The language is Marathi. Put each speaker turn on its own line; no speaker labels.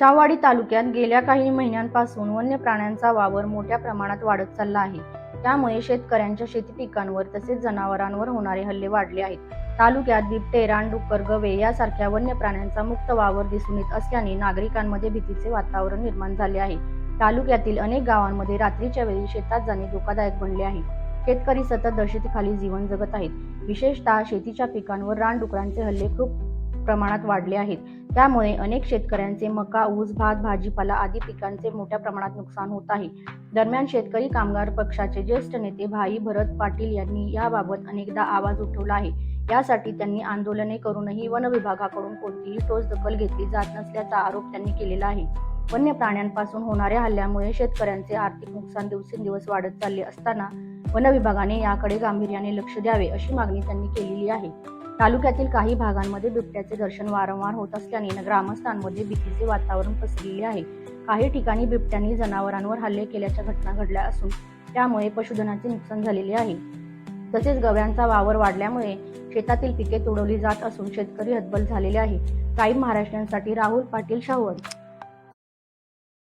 शाहवाडी तालुक्यात गेल्या काही महिन्यांपासून वन्य प्राण्यांचा वावर मोठ्या प्रमाणात वाढत चालला आहे. त्यामुळे शेतकऱ्यांच्या शेती पिकांवर तसेच जनावरांवर होणारे हल्ले वाढले आहेत. तालुक्यात बिबटे रानडुक्कर गवे यासारख्या वन्य प्राण्यांचा मुक्त वावर दिसून येत असल्याने नागरिकांमध्ये भीतीचे वातावरण निर्माण झाले आहे. तालुक्यातील अनेक गावांमध्ये रात्रीच्या वेळी शेतात जाणे धोकादायक बनले आहे. शेतकरी सतत दहशतीखाली जीवन जगत आहेत. विशेषतः शेतीच्या पिकांवर रानडुकरांचे हल्ले खूप प्रमाणात वाढले आहेत. त्यामुळे अनेक शेतकऱ्यांचे मका ऊस भात भाजीपाला आदी पिकांचे मोठ्या प्रमाणात नुकसान होत आहे. दरम्यान शेतकरी कामगार पक्षाचे ज्येष्ठ नेते भाई भरत पाटील यांनी याबाबत अनेकदा आवाज उठवला आहे. यासाठी त्यांनी आंदोलने करूनही वन विभागाकडून कोणतीही ठोस दखल घेतली जात नसल्याचा आरोप त्यांनी केलेला आहे. वन्य प्राण्यांपासून होणाऱ्या हल्ल्यामुळे शेतकऱ्यांचे आर्थिक नुकसान दिवसेंदिवस वाढत चालले असताना वन विभागाने याकडे गांभीर्याने लक्ष द्यावे अशी मागणी त्यांनी केलेली आहे. तालुक्यातील काही भागांमध्ये बिबट्याचे दर्शन वारंवार होत असल्याने ग्रामस्थांमध्ये भीतीचे वातावरण पसरलेले आहे. काही ठिकाणी बिबट्यांनी जनावरांवर हल्ले केल्याच्या घटना घडल्या असून त्यामुळे पशुधनाचे नुकसान झालेले आहे. तसेच गव्यांचा वावर वाढल्यामुळे शेतातील पिके तुडवली जात असून शेतकरी हतबल झालेले आहे. काही महाराष्ट्रांसाठी राहुल पाटील शाहूर